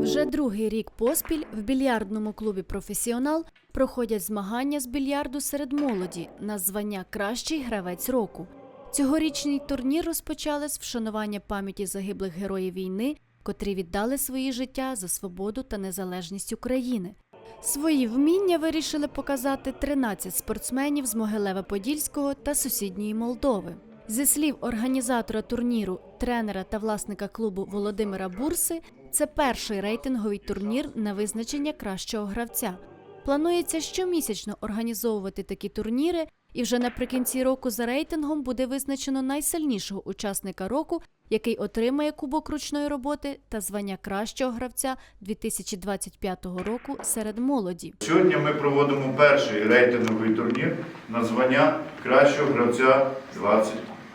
Вже другий рік поспіль в більярдному клубі Професіонал проходять змагання з більярду серед молоді на звання Кращий гравець року. Цьогорічний турнір розпочали з вшанування пам'яті загиблих героїв війни, котрі віддали свої життя за свободу та незалежність України. Свої вміння вирішили показати 13 спортсменів з Могилева-Подільського та сусідньої Молдови. Зі слів організатора турніру, тренера та власника клубу Володимира Бурси, це перший рейтинговий турнір на визначення кращого гравця. Планується щомісячно організовувати такі турніри, і вже наприкінці року за рейтингом буде визначено найсильнішого учасника року, який отримає кубок ручної роботи та звання кращого гравця 2025 року серед молоді. Сьогодні ми проводимо перший рейтинговий турнір на звання кращого гравця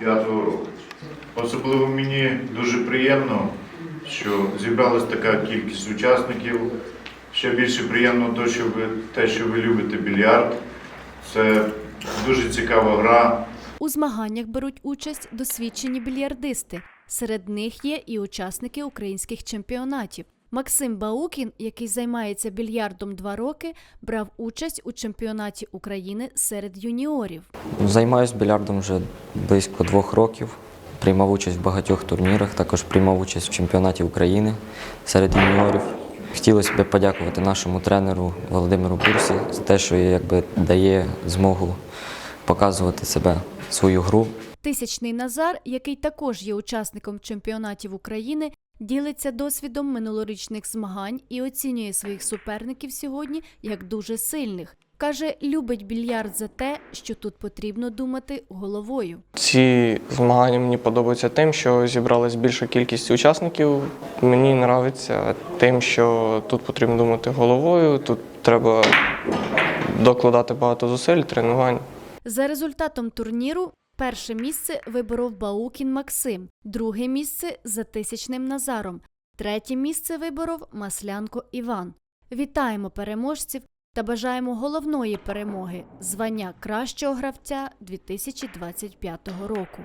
25-го року. Особливо мені дуже приємно, що зібралась така кількість учасників. Ще більше приємно те, що ви, те, що ви любите більярд. Це дуже цікава гра. У змаганнях беруть участь досвідчені більярдисти. Серед них є і учасники українських чемпіонатів. Максим Баукін, який займається більярдом два роки, брав участь у чемпіонаті України серед юніорів. Займаюсь більярдом вже близько двох років. Приймав участь в багатьох турнірах, також приймав участь в чемпіонаті України серед юніорів. Хотілося б подякувати нашому тренеру Володимиру Бурсі за те, що якби дає змогу показувати себе, свою гру. Тисячний Назар, який також є учасником чемпіонатів України, ділиться досвідом минулорічних змагань і оцінює своїх суперників сьогодні як дуже сильних. Каже, любить більярд за те, що тут потрібно думати головою. Ці змагання мені подобаються тим, що зібралась більша кількість учасників. Мені подобається тим, що тут потрібно думати головою, тут треба докладати багато зусиль, тренувань. За результатом турніру перше місце виборов Баукін Максим, друге місце за тисячним Назаром, третє місце виборов Маслянко Іван. Вітаємо переможців та бажаємо головної перемоги звання кращого гравця 2025 року.